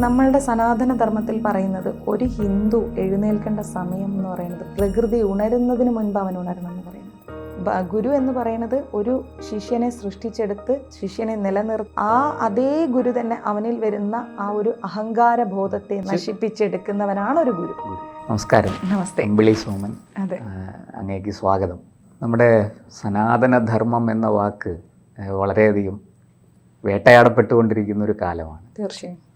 നമ്മളുടെ സനാതന ധർമ്മത്തിൽ പറയുന്നത് ഒരു ഹിന്ദു എഴുന്നേൽക്കേണ്ട സമയം എന്ന് പറയുന്നത് പ്രകൃതി ഉണരുന്നതിന് മുൻപ് അവൻ ഉണരണം എന്ന് പറയുന്നത്. ഗുരു എന്ന് പറയുന്നത് ഒരു ശിഷ്യനെ സൃഷ്ടിച്ചെടുത്ത് ശിഷ്യനെ നിലനിർത്തി ആ അതേ ഗുരു തന്നെ അവനിൽ വരുന്ന ആ ഒരു അഹങ്കാര ബോധത്തെ നശിപ്പിച്ചെടുക്കുന്നവനാണ് ഒരു ഗുരു. നമസ്കാരം. നമസ്തേ. അമ്പിളി സോമൻ. അതെ. അങ്ങേക്ക് സ്വാഗതം. നമ്മുടെ സനാതനധർമ്മം എന്ന വാക്ക് വളരെയധികം വേട്ടയാടപ്പെട്ടുകൊണ്ടിരിക്കുന്ന ഒരു കാലമാണ്. തീർച്ചയായും.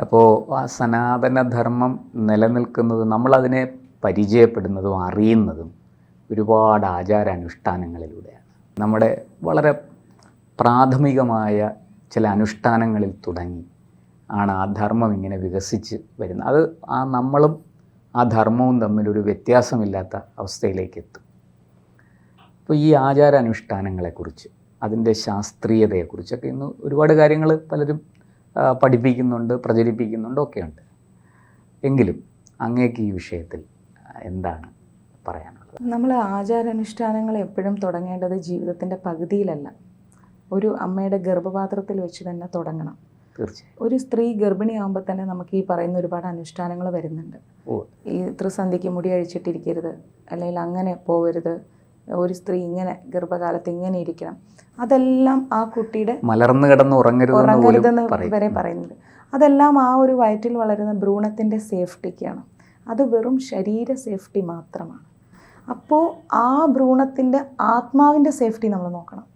അപ്പോൾ ആ സനാതനധർമ്മം നിലനിൽക്കുന്നത് നമ്മളതിനെ പരിചയപ്പെടുന്നതും അറിയുന്നതും ഒരുപാട് ആചാരാനുഷ്ഠാനങ്ങളിലൂടെയാണ്. നമ്മുടെ വളരെ പ്രാഥമികമായ ചില അനുഷ്ഠാനങ്ങളിൽ തുടങ്ങി ആണ് ആ ധർമ്മം ഇങ്ങനെ വികസിച്ച് വരുന്നത്. അത് ആ നമ്മളും ആ ധർമ്മവും തമ്മിലൊരു വ്യത്യാസമില്ലാത്ത അവസ്ഥയിലേക്ക് എത്തും. അപ്പോൾ ഈ ആചാരാനുഷ്ഠാനങ്ങളെക്കുറിച്ച് അതിന്റെ ശാസ്ത്രീയതയെക്കുറിച്ചൊക്കെ ഇന്ന് ഒരുപാട് കാര്യങ്ങൾ പലരും പഠിപ്പിക്കുന്നുണ്ട് പ്രചരിപ്പിക്കുന്നുണ്ട് ഒക്കെയുണ്ട്. എങ്കിലും അങ്ങേക്ക് ഈ വിഷയത്തിൽ എന്താണ് പറയാനുള്ളത്? നമ്മൾ ആചാരാനുഷ്ഠാനങ്ങൾ എപ്പോഴും തുടങ്ങേണ്ടത് ജീവിതത്തിന്റെ പകുതിയിലല്ല. ഒരു അമ്മയുടെ ഗർഭപാത്രത്തിൽ വെച്ച് തന്നെ തുടങ്ങണം. തീർച്ചയായും. ഒരു സ്ത്രീ ഗർഭിണിയാകുമ്പോൾ തന്നെ നമുക്ക് ഈ പറയുന്ന ഒരുപാട് അനുഷ്ഠാനങ്ങൾ വരുന്നുണ്ട്. ഈ ത്രിസന്ധിക്ക് മുടി അഴിച്ചിട്ടിരിക്കരുത് അല്ലെങ്കിൽ അങ്ങനെ പോവരുത്. ഒരു സ്ത്രീ ഇങ്ങനെ ഗർഭകാലത്ത് ഇങ്ങനെ ഇരിക്കണം. അതെല്ലാം ആ കുട്ടിയുടെ മലർന്നു കിടന്ന് ഉറങ്ങരുതെന്ന് വരെ പറയുന്നത് അതെല്ലാം ആ ഒരു വയറ്റിൽ വളരുന്ന ഭ്രൂണത്തിന്റെ സേഫ്റ്റിക്കാണ്. അത് വെറും ശരീര സേഫ്റ്റി മാത്രമാണ്. അപ്പോൾ ആ ഭ്രൂണത്തിന്റെ ആത്മാവിന്റെ സേഫ്റ്റി നമ്മൾ നോക്കണം.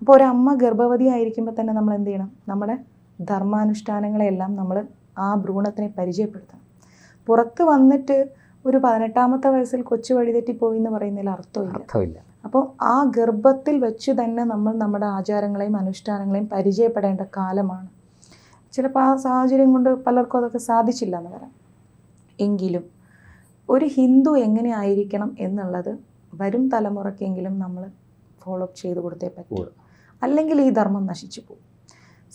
അപ്പോൾ ഒരമ്മ ഗർഭവതി ആയിരിക്കുമ്പോൾ തന്നെ നമ്മൾ എന്ത് ചെയ്യണം? നമ്മുടെ ധർമാനുഷ്ഠാനങ്ങളെല്ലാം നമ്മൾ ആ ഭ്രൂണത്തിനെ പരിചയപ്പെടുത്തണം. പുറത്ത് വന്നിട്ട് ഒരു പതിനെട്ടാമത്തെ വയസ്സിൽ കൊച്ചു വഴിതെറ്റി പോയി എന്ന് പറയുന്നതിൽ അർത്ഥമില്ല. അർത്ഥമില്ല. അപ്പോൾ ആ ഗർഭത്തിൽ വെച്ച് തന്നെ നമ്മൾ നമ്മുടെ ആചാരങ്ങളെയും അനുഷ്ഠാനങ്ങളെയും പരിചയപ്പെടേണ്ട കാലമാണ്. ചിലപ്പോൾ ആ സാഹചര്യം കൊണ്ട് പലർക്കും അതൊക്കെ സാധിച്ചില്ല എന്ന് വരാം എങ്കിലും ഒരു ഹിന്ദു എങ്ങനെ ആയിരിക്കണം എന്നുള്ളത് വരും തലമുറയ്ക്കെങ്കിലും നമ്മൾ ഫോളോ അപ്പ് ചെയ്ത് കൊടുത്തേ പറ്റൂ. അല്ലെങ്കിൽ ഈ ധർമ്മം നശിച്ചു പോകും.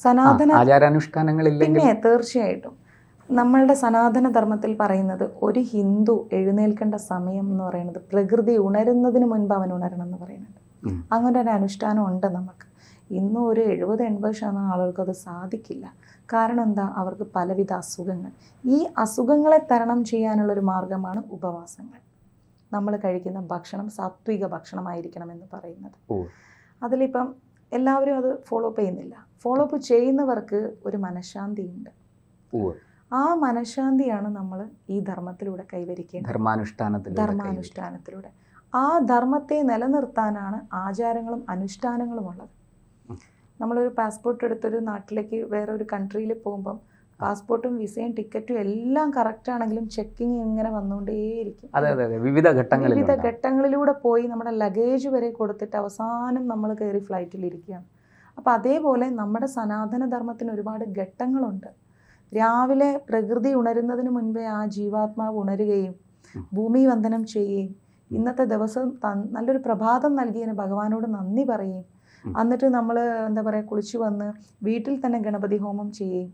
സനാതന ആചാരാനുഷ്ഠാനങ്ങളില്ലെങ്കിൽ പിന്നെ തീർച്ചയായിട്ടും. നമ്മളുടെ സനാതന ധർമ്മത്തിൽ പറയുന്നത് ഒരു ഹിന്ദു എഴുന്നേൽക്കേണ്ട സമയം എന്ന് പറയുന്നത് പ്രകൃതി ഉണരുന്നതിന് മുൻപ് അവൻ ഉണരണം എന്ന് പറയുന്നുണ്ട്. അങ്ങനെ ഒരു അനുഷ്ഠാനം ഉണ്ട് നമുക്ക്. ഇന്നും ഒരു എഴുപത് എൺപത് ശതമാനം ആളുകൾക്ക് അത് സാധിക്കില്ല. കാരണം എന്താ? അവർക്ക് പലവിധ അസുഖങ്ങൾ. ഈ അസുഖങ്ങളെ തരണം ചെയ്യാനുള്ള ഒരു മാർഗമാണ് ഉപവാസങ്ങൾ. നമ്മൾ കഴിക്കുന്ന ഭക്ഷണം സാത്വിക ഭക്ഷണമായിരിക്കണം എന്ന് പറയുന്നത് അതിലിപ്പം എല്ലാവരും അത് ഫോളോ അപ്പ് ചെയ്യുന്നില്ല. ഫോളോ അപ്പ് ചെയ്യുന്നവർക്ക് ഒരു മനഃശാന്തിയുണ്ട്. ആ മനഃശാന്തിയാണ് നമ്മൾ ഈ ധർമ്മത്തിലൂടെ കൈവരിക്കേണ്ടത്. ധർമാനുഷ്ഠാനത്തിൽ ധർമാനുഷ്ഠാനത്തിലൂടെ. ആ ധർമ്മത്തെ നിലനിർത്താനാണ് ആചാരങ്ങളും അനുഷ്ഠാനങ്ങളും ഉള്ളത്. നമ്മളൊരു പാസ്പോർട്ട് എടുത്തൊരു നാട്ടിലേക്ക് വേറെ ഒരു കൺട്രിയിൽ പോകുമ്പം പാസ്പോർട്ടും വിസയും ടിക്കറ്റും എല്ലാം കറക്റ്റ് ആണെങ്കിലും ചെക്കിങ് ഇങ്ങനെ വന്നുകൊണ്ടേയിരിക്കും. അതെ അതെ അതെ. വിവിധ ഘട്ടങ്ങളിൽ വിവിധ ഘട്ടങ്ങളിലൂടെ പോയി നമ്മുടെ ലഗേജ് വരെ കൊടുത്തിട്ട് അവസാനം നമ്മൾ കയറി ഫ്ലൈറ്റിൽ ഇരിക്കുകയാണ്. അപ്പോൾ അതേപോലെ നമ്മുടെ സനാതന ധർമ്മത്തിന് ഒരുപാട് ഘട്ടങ്ങളുണ്ട്. രാവിലെ പ്രകൃതി ഉണരുന്നതിന് മുൻപേ ആ ജീവാത്മാവ് ഉണരുകയും ഭൂമി വന്ദനം ചെയ്യുകയും ഇന്നത്തെ ദിവസം നല്ലൊരു പ്രഭാതം നൽകിയതിന് ഭഗവാനോട് നന്ദി പറയുകയും എന്നിട്ട് നമ്മൾ എന്താ പറയുക കുളിച്ചു വന്ന് വീട്ടിൽ തന്നെ ഗണപതി ഹോമം ചെയ്യുകയും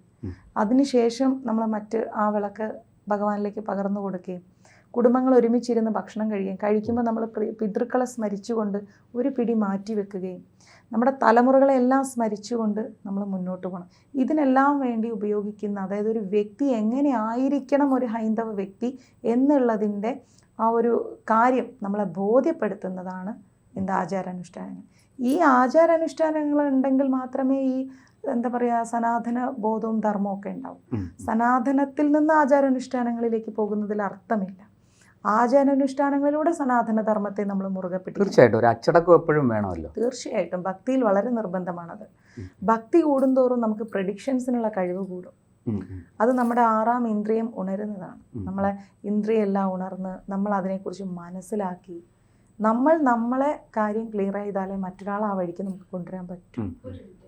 അതിനുശേഷം നമ്മൾ മറ്റ് ആ വിളക്ക് ഭഗവാനിലേക്ക് പകർന്നു കൊടുക്കുകയും കുടുംബങ്ങൾ ഒരുമിച്ചിരുന്ന് ഭക്ഷണം കഴിയും കഴിക്കുമ്പോൾ നമ്മൾ പിതൃക്കളെ സ്മരിച്ചുകൊണ്ട് ഒരു പിടി മാറ്റി വെക്കുകയും നമ്മുടെ തലമുറകളെല്ലാം സ്മരിച്ചുകൊണ്ട് നമ്മൾ മുന്നോട്ട് പോകണം ഇതിനെല്ലാം വേണ്ടി ഉപയോഗിക്കുന്ന അതായത് ഒരു വ്യക്തി എങ്ങനെ ആയിരിക്കണം ഒരു ഹൈന്ദവ വ്യക്തി എന്നുള്ളതിന്റെ ആ ഒരു കാര്യം നമ്മളെ ബോധ്യപ്പെടുത്തുന്നതാണ് എന്ത് ആചാരാനുഷ്ഠാനങ്ങൾ. ഈ ആചാരാനുഷ്ഠാനങ്ങൾ ഉണ്ടെങ്കിൽ മാത്രമേ ഈ എന്താ പറയുക സനാതന ബോധവും ധർമ്മവും ഒക്കെ ഉണ്ടാവും. സനാതനത്തിൽ നിന്ന് ആചാരാനുഷ്ഠാനങ്ങളിലേക്ക് പോകുന്നതിൽ അർത്ഥമില്ല. ആചാരാനുഷ്ഠാനങ്ങളിലൂടെ സനാതന ധർമ്മത്തെ നമ്മൾ മുറുകെ പിടിക്കും തീർച്ചയായിട്ടും ഒരു അച്ചടക്കം എപ്പോഴും വേണമല്ലോ. തീർച്ചയായിട്ടും. ഭക്തിയിൽ വളരെ നിർബന്ധമാണത്. ഭക്തി കൂടുന്തോറും നമുക്ക് പ്രഡിക്ഷൻസിനുള്ള കഴിവ് കൂടും. അത് നമ്മുടെ ആറാം ഇന്ദ്രിയം ഉണരുന്നതാണ്. നമ്മളെ ഇന്ദ്രിയം എല്ലാം ഉണർന്ന് നമ്മൾ അതിനെക്കുറിച്ച് മനസ്സിലാക്കി നമ്മൾ നമ്മളെ കാര്യം ക്ലിയർ ചെയ്താലേ മറ്റൊരാൾ ആ വഴിക്ക് നമുക്ക് കൊണ്ടുവരാൻ പറ്റും.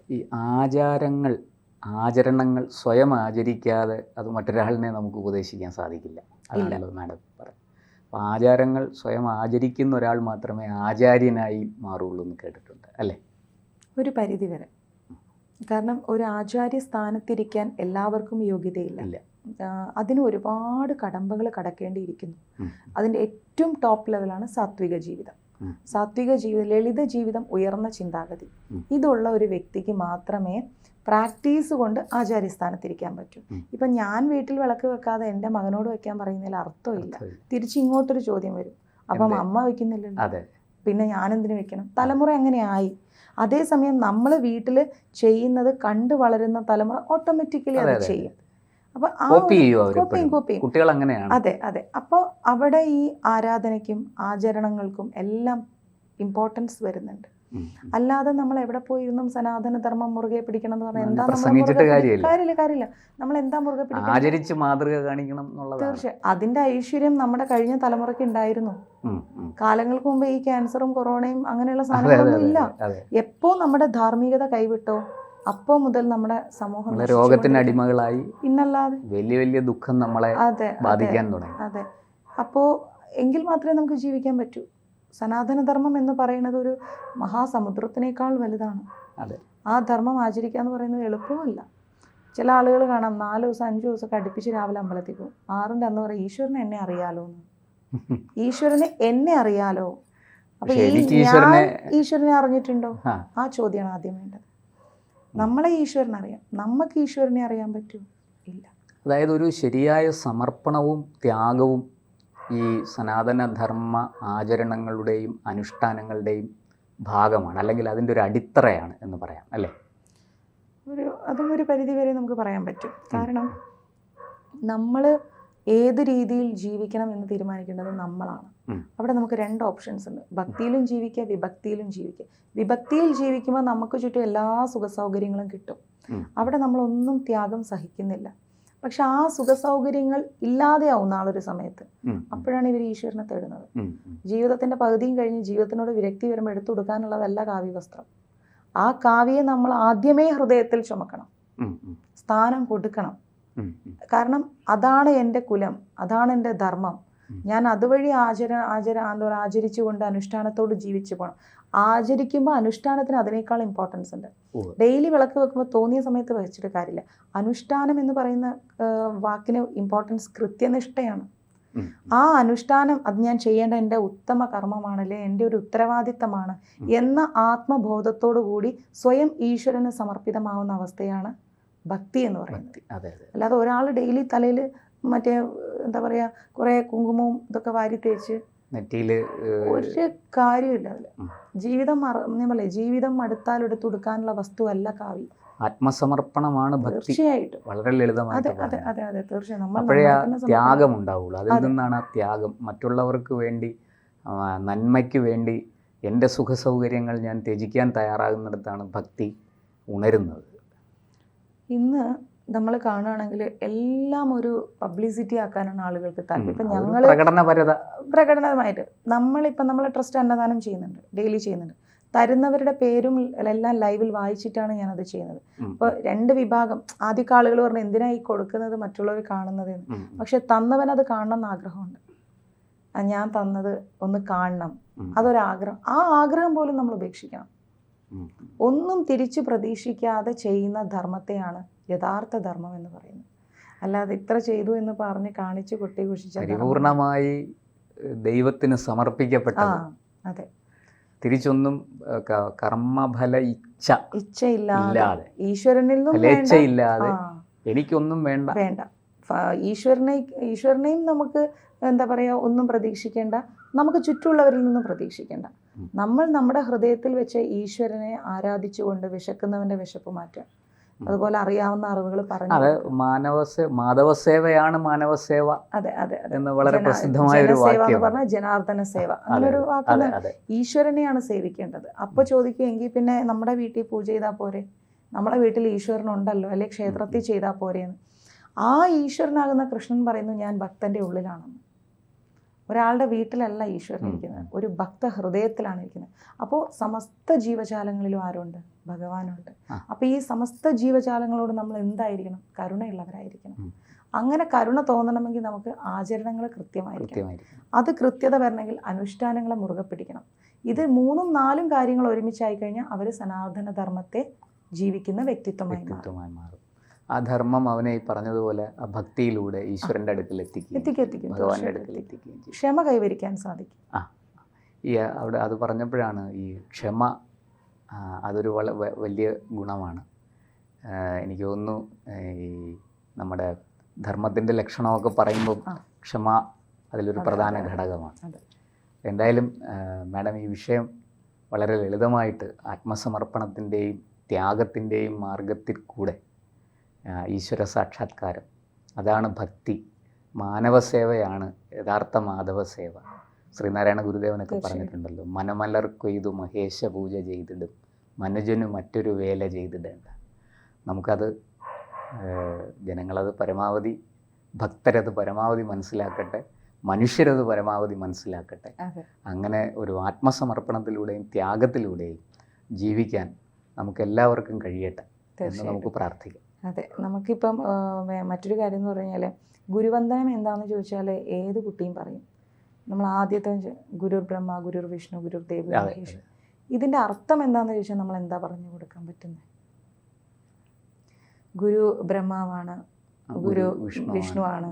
ഈ ആചാരങ്ങൾ ആചരണങ്ങൾ സ്വയം ആചരിക്കാതെ അത് മറ്റൊരാളിനെ നമുക്ക് ഉപദേശിക്കാൻ സാധിക്കില്ല. അതാണല്ലോ മാഡം പറയുന്നത് അപ്പോൾ ആചാരങ്ങൾ സ്വയം ആചരിക്കുന്ന ഒരാൾ മാത്രമേ ആചാര്യനായി മാറുള്ളൂ എന്ന് കേട്ടിട്ടുണ്ട് അല്ലേ? ഒരു പരിധി വരെ. കാരണം ഒരു ആചാര്യ സ്ഥാനത്തിരിക്കാൻ എല്ലാവർക്കും യോഗ്യതയില്ല. അതിന് ഒരുപാട് കടമ്പകൾ കടക്കേണ്ടിയിരിക്കുന്നു. അതിന്റെ ഏറ്റവും ടോപ്പ് ലെവലാണ് സാത്വിക ജീവിതം. സാത്വിക ജീവിതം ലളിത ജീവിതം ഉയർന്ന ചിന്താഗതി. ഇതുള്ള ഒരു വ്യക്തിക്ക് മാത്രമേ പ്രാക്ടീസ് കൊണ്ട് ആചാര്യസ്ഥാനത്തിരിക്കാൻ പറ്റും. ഇപ്പൊ ഞാൻ വീട്ടിൽ വിളക്ക് വെക്കാതെ എന്റെ മകനോട് വെക്കാൻ പറയുന്നതിൽ അർത്ഥമില്ല. അർത്ഥമില്ല. തിരിച്ച് ഇങ്ങോട്ടൊരു ചോദ്യം വരും. അപ്പം അമ്മ വെക്കുന്നില്ലല്ലോ. പിന്നെ ഞാനെന്തിനു വെക്കണം? തലമുറ അങ്ങനെ ആയി? അതേസമയം നമ്മൾ വീട്ടിൽ ചെയ്യുന്നത് കണ്ടു വളരുന്ന തലമുറ ഓട്ടോമാറ്റിക്കലി അത് ചെയ്യും. അപ്പോൾ കോപ്പിയും കോപ്പിയും കുട്ടികൾ അങ്ങനെയാണ് അതെ അതെ. അപ്പോൾ അവിടെ ഈ ആരാധനയ്ക്കും ആചരണങ്ങൾക്കും എല്ലാം ഇമ്പോർട്ടൻസ് വരുന്നുണ്ട്. അല്ലാതെ നമ്മൾ എവിടെ പോയിരുന്നും സനാതന ധർമ്മം മുറുകെ പിടിക്കണം എന്ന് പറഞ്ഞാൽ എന്താ കാര്യമില്ല. കാര്യമില്ല നമ്മൾ എന്താ മുറുകെ പിടിക്കണം ആചരിച്ച് മാതൃക കാണിക്കണം എന്നുള്ളതാണ്. തീർച്ചയായും അതിന്റെ ഐശ്വര്യം നമ്മുടെ കഴിഞ്ഞ തലമുറയ്ക്ക് ഉണ്ടായിരുന്നു. കാലങ്ങൾക്ക് മുമ്പ് ഈ ക്യാൻസറും കൊറോണയും അങ്ങനെയുള്ള സാധനങ്ങളൊന്നും ഇല്ല. എപ്പോ നമ്മുടെ ധാർമ്മികത കൈവിട്ടോ അപ്പോ മുതൽ നമ്മുടെ സമൂഹം രോഗത്തിന് അടിമകളായി പിന്നല്ലാതെ വലിയ വലിയ ദുഃഖം നമ്മളെ ബാധിക്കാൻ തുടങ്ങി. അതെ. അപ്പോൾ എങ്കിൽ മാത്രമേ നമുക്ക് ജീവിക്കാൻ പറ്റൂ. സനാതനധർമ്മം എന്ന് പറയുന്നത് ഒരു മഹാസമുദ്രത്തിനേക്കാൾ വലുതാണ്. അതെ. ആ ധർമ്മം ആചരിക്കുക എന്ന് പറയുന്നത് എളുപ്പമല്ല. ചില ആളുകൾ കാണാം നാല് ദിവസം അഞ്ച് ദിവസമൊക്കെ അടുപ്പിച്ച് രാവിലെ അമ്പലത്തിൽ പോകും. ആറിന്റെ അന്ന് പറയും ഈശ്വരനെ എന്നെ അറിയാലോ എന്ന്. ഈശ്വരനെ എന്നെ അറിയാലോ? അപ്പൊ ഈ ഞാൻ ഈശ്വരനെ അറിഞ്ഞിട്ടുണ്ടോ? ആ. ആ ചോദ്യമാണ് ആദ്യം വേണ്ടത്. നമ്മളെ ഈശ്വരനെ അറിയാം. നമുക്ക് ഈശ്വരനെ അറിയാൻ പറ്റുമോ? ഇല്ല. അതായത് ഒരു ശരിയായ സമർപ്പണവും ത്യാഗവും ഈ സനാതനധർമ്മ ആചരണങ്ങളുടെയും അനുഷ്ഠാനങ്ങളുടെയും ഭാഗമാണ്. അല്ലെങ്കിൽ അതിന്റെ ഒരു അടിത്തറയാണ് എന്ന് പറയാം അല്ലേ? ഒരു അതും ഒരു പരിധി വരെ നമുക്ക് പറയാൻ പറ്റും. കാരണം നമ്മൾ ഏത് രീതിയിൽ ജീവിക്കണം എന്ന് തീരുമാനിക്കേണ്ടത് നമ്മളാണ്. അവിടെ നമുക്ക് രണ്ട് ഓപ്ഷൻസ് ഉണ്ട്. ഭക്തിയിലും ജീവിക്കുക വിഭക്തിയിലും ജീവിക്കുക. വിഭക്തിയിൽ ജീവിക്കുമ്പോൾ നമുക്ക് ചുറ്റും എല്ലാ സുഖസൗകര്യങ്ങളും കിട്ടും. അവിടെ നമ്മളൊന്നും ത്യാഗം സഹിക്കുന്നില്ല. പക്ഷെ ആ സുഖ സൗകര്യങ്ങൾ ഇല്ലാതെയാവും നാളൊരു സമയത്ത് അപ്പോഴാണ് ഇവർ ഈശ്വരനെ തേടുന്നത്. ജീവിതത്തിന്റെ പകുതിയും കഴിഞ്ഞ് ജീവിതത്തിനോട് വിരക്തി വരുമ്പോൾ എടുത്തു കൊടുക്കാനുള്ളതല്ല കാവ്യവസ്ത്രം ആ കാവ്യെ നമ്മൾ ആദ്യമേ ഹൃദയത്തിൽ ചുമക്കണം സ്ഥാനം കൊടുക്കണം. കാരണം അതാണ് എന്റെ കുലം അതാണ് എന്റെ ധർമ്മം. ഞാൻ അതുവഴി ആചര ആചര എന്താ പറയുക ആചരിച്ചുകൊണ്ട് അനുഷ്ഠാനത്തോട് ജീവിച്ചു പോകണം ആചരിക്കുമ്പോൾ അനുഷ്ഠാനത്തിന് അതിനേക്കാൾ ഇമ്പോർട്ടൻസ് ഉണ്ട്. ഡെയിലി വിളക്ക് വെക്കുമ്പോൾ തോന്നിയ സമയത്ത് വെച്ചിട്ട് കാര്യമില്ല. അനുഷ്ഠാനം എന്ന് പറയുന്ന വാക്കിന് ഇമ്പോർട്ടൻസ് കൃത്യനിഷ്ഠയാണ്. ആ അനുഷ്ഠാനം അത് ഞാൻ ചെയ്യേണ്ട എന്റെ ഉത്തമ കർമ്മമാണ് അല്ലെ എന്റെ ഒരു ഉത്തരവാദിത്തമാണ് എന്ന ആത്മബോധത്തോടു കൂടി സ്വയം ഈശ്വരന് സമർപ്പിതമാവുന്ന അവസ്ഥയാണ് ഭക്തി എന്ന് പറയുന്നത്. അല്ലാതെ ഒരാൾ ഡെയിലി തലയിൽ മറ്റേ എന്താ പറയുക കുറേ കുങ്കുമവും ഇതൊക്കെ വാരി തേച്ച് നെറ്റിയിൽ ഒരു കാര്യമില്ല അതിൽ. ജീവിതം ഞാൻ പറയില്ലേ ജീവിതം അടുത്താൽ കൊടുക്കാനുള്ള വസ്തുവല്ല കാവി ആത്മസമർപ്പണമാണ് ഭക്തി. തീർച്ചയായിട്ടും. വളരെ ലളിതമായിട്ട് അതെ. അതെ അതെ തീർച്ചയായും. നമ്മൾ അപ്പോഴേ ആ. ത്യാഗം ഉണ്ടാവുള്ളൂ. അതിൽ നിന്നാണ് ആ ത്യാഗം. മറ്റുള്ളവർക്ക് വേണ്ടി നന്മയ്ക്ക് വേണ്ടി എന്റെ സുഖ സൗകര്യങ്ങൾ ഞാൻ ത്യജിക്കാൻ തയ്യാറാകുന്നിടത്താണ് ഭക്തി ഉണരുന്നത്. ഇന്ന് നമ്മൾ കാണുകയാണെങ്കിൽ എല്ലാം ഒരു പബ്ലിസിറ്റി ആക്കാനാണ് ആളുകൾക്ക് താല്പര്യം. ഇപ്പം ഞങ്ങൾ പ്രകടനപരത. പ്രകടനമായിട്ട് നമ്മളിപ്പം നമ്മൾ ട്രസ്റ്റ് അന്നദാനം ചെയ്യുന്നുണ്ട് ഡെയിലി ചെയ്യുന്നുണ്ട്. തരുന്നവരുടെ പേരും എല്ലാം ലൈവിൽ വായിച്ചിട്ടാണ് ഞാനത് ചെയ്യുന്നത്. അപ്പോൾ രണ്ട് വിഭാഗം ആദ്യമൊക്കെ ആളുകൾ പറഞ്ഞു എന്തിനാ ഈ കൊടുക്കുന്നത് മറ്റുള്ളവർ കാണുന്നത് എന്ന്. പക്ഷെ തന്നവൻ അത് കാണണം എന്ന് ആഗ്രഹമുണ്ട്. ഞാൻ തന്നത് ഒന്ന് കാണണം. അതൊരാഗ്രഹം. ആ ആഗ്രഹം പോലും നമ്മൾ ഉപേക്ഷിക്കണം. ഒന്നും തിരിച്ചു പ്രതീക്ഷിക്കാതെ ചെയ്യുന്ന ധർമ്മത്തെയാണ് യഥാർത്ഥ ധർമ്മം എന്ന് പറയുന്നത്. അല്ലാതെ ഇത്ര ചെയ്തു എന്ന് പറഞ്ഞ് കാണിച്ച് കുട്ടി കുഷിച്ച പരിപൂർണമായി ദൈവത്തിന് സമർപ്പിക്കപ്പെട്ട അതെ. തിരിച്ചൊന്നും കർമ്മഫല ഇച്ഛ ഇച്ഛയില്ലാതെ ഈശ്വരനിൽ നിന്നും എനിക്കൊന്നും വേണ്ട. വേണ്ട. ഈശ്വരനെ ഈശ്വരനെയും നമുക്ക് എന്താ പറയുക ഒന്നും പ്രതീക്ഷിക്കേണ്ട. നമുക്ക് ചുറ്റുമുള്ളവരിൽ നിന്നും പ്രതീക്ഷിക്കേണ്ട. നമ്മൾ നമ്മുടെ ഹൃദയത്തിൽ വെച്ച് ഈശ്വരനെ ആരാധിച്ചുകൊണ്ട് വിശക്കുന്നവന്റെ വിശപ്പ് മാറ്റുക. അതുപോലെ അറിയാവുന്ന അറിവുകൾ പറഞ്ഞു അത് കൊടുക്കുക. മാനവസേ മാധവസേവയാണ് മാനവസേവ അതെ അതെ അതെ. എന്ന് വളരെ പ്രസിദ്ധമായ ഒരു വാക്യം. പറഞ്ഞാൽ ജനാർദ്ദന സേവ. അങ്ങനൊരു അങ്ങനെ ഒരു അതെ ഈശ്വരനെയാണ് സേവിക്കേണ്ടത്. അപ്പൊ ചോദിക്കുമെങ്കിൽ പിന്നെ നമ്മുടെ വീട്ടിൽ പൂജ ചെയ്താൽ പോരെ? നമ്മുടെ വീട്ടിൽ ഈശ്വരൻ ഉണ്ടല്ലോ അല്ലെ ക്ഷേത്രത്തിൽ ചെയ്താൽ പോരെയെന്ന് ആ ഈശ്വരനാകുന്ന കൃഷ്ണൻ പറയുന്നു ഞാൻ ഭക്തന്റെ ഉള്ളിലാണെന്ന്. ഒരാളുടെ വീട്ടിലല്ല ഈശ്വരൻ ഇരിക്കുന്നത്. ഒരു ഭക്ത ഹൃദയത്തിലാണ് ഇരിക്കുന്നത്. അപ്പോൾ സമസ്ത ജീവജാലങ്ങളിലും ആരുണ്ട്? ഭഗവാനുണ്ട്. അപ്പം അപ്പോൾ ഈ സമസ്ത ജീവജാലങ്ങളോട് നമ്മൾ എന്തായിരിക്കണം? കരുണയുള്ളവരായിരിക്കണം. അങ്ങനെ കരുണ തോന്നണമെങ്കിൽ നമുക്ക് ആചരണങ്ങൾ കൃത്യമായിരിക്കണം. കൃത്യമായിരിക്കും അത് കൃത്യത വരണമെങ്കിൽ അനുഷ്ഠാനങ്ങളെ മുറുകെ പിടിക്കണം. ഇത് മൂന്നും നാലും കാര്യങ്ങൾ ഒരുമിച്ചായി കഴിഞ്ഞാൽ അവർ സനാതന ധർമ്മത്തെ ജീവിക്കുന്ന വ്യക്തിത്വമായി മാറും. ആ ധർമ്മം അവനെ ഈ പറഞ്ഞതുപോലെ ആ ഭക്തിയിലൂടെ ഈശ്വരന്റെ അടുക്കൽ എത്തിക്കുകയും എത്തിക്കും എത്തിക്കും ഭഗവാന്റെ അടുക്കൽ എത്തിക്കുകയും ചെയ്യും ക്ഷമ കൈവരിക്കാൻ സാധിക്കും. ആ ഈ അവിടെ അത് പറഞ്ഞപ്പോഴാണ് ഈ ക്ഷമ അതൊരു വള വലിയ ഗുണമാണ്. എനിക്ക് തോന്നുന്നു ഈ നമ്മുടെ ധർമ്മത്തിന്റെ ലക്ഷണമൊക്കെ പറയുമ്പോൾ ക്ഷമ അതിലൊരു പ്രധാന. ഘടകമാണ്. എന്തായാലും മാഡം ഈ വിഷയം വളരെ ലളിതമായിട്ട് ആത്മസമർപ്പണത്തിന്റെയും ത്യാഗത്തിന്റെയും മാർഗത്തിൽ കൂടെ ഈശ്വര സാക്ഷാത്കാരം. അതാണ് ഭക്തി. മാനവ സേവയാണ് യഥാർത്ഥ മാധവ സേവ. ശ്രീനാരായണ ഗുരുദേവനൊക്കെ. പറഞ്ഞിട്ടുണ്ടല്ലോ മനമലർ കൊയ്തു മഹേശ പൂജ ചെയ്തിടും മനുജന് മറ്റൊരു വേല ചെയ്തിടേണ്ട. നമുക്കത് ജനങ്ങളത് പരമാവധി ഭക്തരത് പരമാവധി മനസ്സിലാക്കട്ടെ മനുഷ്യരത് പരമാവധി മനസ്സിലാക്കട്ടെ. അങ്ങനെ ഒരു ആത്മസമർപ്പണത്തിലൂടെയും ത്യാഗത്തിലൂടെയും ജീവിക്കാൻ നമുക്കെല്ലാവർക്കും കഴിയട്ടെ എന്ന് നമുക്ക് പ്രാർത്ഥിക്കാം. അതെ നമുക്കിപ്പം മറ്റൊരു കാര്യം എന്ന് പറഞ്ഞാൽ ഗുരുവന്ദനം എന്താണെന്ന് ചോദിച്ചാൽ ഏത് കുട്ടിയും പറയും. നമ്മൾ ആദ്യത്തെ ഗുരുർ ബ്രഹ്മ ഗുരുർ വിഷ്ണു ഗുരുർ ദേവ് മഹേഷ് ഇതിന്റെ അർത്ഥം എന്താണെന്ന് ചോദിച്ചാൽ നമ്മൾ എന്താ പറഞ്ഞു കൊടുക്കാൻ പറ്റുന്നത് ഗുരു ബ്രഹ്മാവാണ് ഗുരു വിഷ്ണുവാണ്,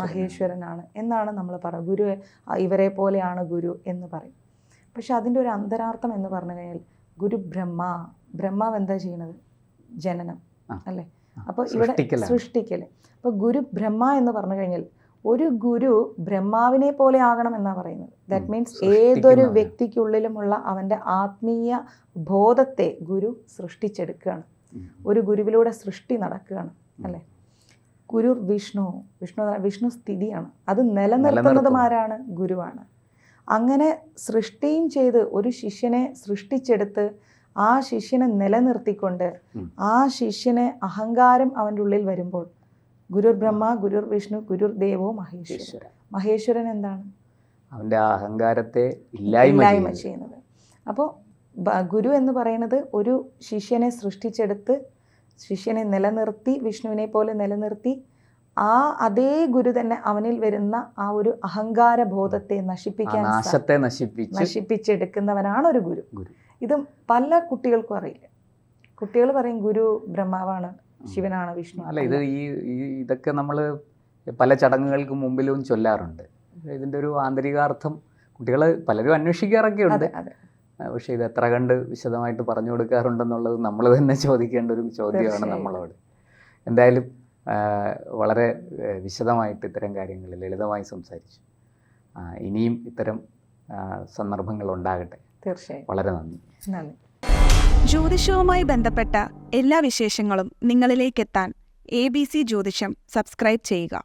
മഹേശ്വരനാണ്. എന്നാണ് നമ്മൾ പറയുക. ഗുരു ഇവരെ പോലെയാണ് ഗുരു എന്ന് പറയും. പക്ഷെ അതിന്റെ ഒരു അന്തരാർത്ഥം എന്ന് പറഞ്ഞു കഴിഞ്ഞാൽ ഗുരു ബ്രഹ്മ. ബ്രഹ്മാവ് എന്താ ചെയ്യുന്നത് ജനനം. അല്ലേ? അപ്പോൾ ഇവിടെ. സൃഷ്ടിക്കൽ അപ്പോൾ ഗുരു ബ്രഹ്മ എന്ന് പറഞ്ഞു കഴിഞ്ഞാൽ ഒരു ഗുരു ബ്രഹ്മാവിനെ പോലെ ആകണം എന്നാണ് പറയുന്നത്. ദാറ്റ് മീൻസ് ഏതൊരു വ്യക്തിക്കുള്ളിലുമുള്ള അവന്റെ ആത്മീയ ബോധത്തെ ഗുരു സൃഷ്ടിച്ചെടുക്കുകയാണ്. ഒരു ഗുരുവിലൂടെ സൃഷ്ടി നടക്കുകയാണ്. അല്ലേ? ഗുരു വിഷ്ണു. വിഷ്ണു വിഷ്ണു സ്ഥിതിയാണ്. അത് നിലനിർത്തുന്നതും നിലനിർത്തുന്നു. ആരാണ്? ഗുരുവാണ്. അങ്ങനെ സൃഷ്ടിയും ചെയ്ത് ഒരു ശിഷ്യനെ സൃഷ്ടിച്ചെടുത്ത് ആ ശിഷ്യനെ നിലനിർത്തിക്കൊണ്ട് ആ ശിഷ്യനെ അഹങ്കാരം അവന്റെ ഉള്ളിൽ വരുമ്പോൾ ഗുരുർ ബ്രഹ്മ ഗുരുർ വിഷ്ണു ഗുരുർ ദേവോ മഹേശ്വരൻ. മഹേശ്വരൻ. എന്താണ്? അവന്റെ അഹങ്കാരത്തെ ഇല്ലായ്മ. ചെയ്യുന്നത്. അപ്പോൾ ഗുരു എന്ന് പറയുന്നത് ഒരു ശിഷ്യനെ സൃഷ്ടിച്ചെടുത്ത് ശിഷ്യനെ നിലനിർത്തി വിഷ്ണുവിനെ പോലെ നിലനിർത്തി ആ അതേ ഗുരു തന്നെ അവനിൽ വരുന്ന ആ ഒരു അഹങ്കാര ബോധത്തെ നശിപ്പിക്കാൻ നാശത്തെ നശിപ്പിച്ച് നശിപ്പിച്ചെടുക്കുന്നവനാണ് ഒരു ഗുരു. ഗുരു. ഇത് പല കുട്ടികൾക്കും അറിയില്ല. കുട്ടികൾ പറയും ഗുരു ബ്രഹ്മാവാണ് ശിവനാണ് വിഷ്ണു അല്ല ഇത് ഈ ഇതൊക്കെ നമ്മൾ പല ചടങ്ങുകൾക്ക് മുമ്പിലും ചൊല്ലാറുണ്ട്. ഇതിന്റെ ഒരു ആന്തരികാർത്ഥം കുട്ടികൾ പലരും അന്വേഷിക്കാറൊക്കെ ഉണ്ട് പക്ഷേ ഇത് എത്ര കണ്ട് വിശദമായിട്ട് പറഞ്ഞു കൊടുക്കാറുണ്ടെന്നുള്ളത് നമ്മൾ തന്നെ ചോദിക്കേണ്ട ഒരു ചോദ്യമാണ് നമ്മളോട്. എന്തായാലും വളരെ വിശദമായിട്ട് ഇത്തരം കാര്യങ്ങൾ ലളിതമായി സംസാരിച്ചു. ഇനിയും ഇത്തരം സന്ദർഭങ്ങൾ ഉണ്ടാകട്ടെ. തീർച്ചയായും. വളരെ നന്ദി. നന്ദി. ജ്യോതിഷവുമായി ബന്ധപ്പെട്ട എല്ലാ വിശേഷങ്ങളും നിങ്ങളിലേക്കെത്താൻ എ ബി സി ജ്യോതിഷം സബ്സ്ക്രൈബ് ചെയ്യുക.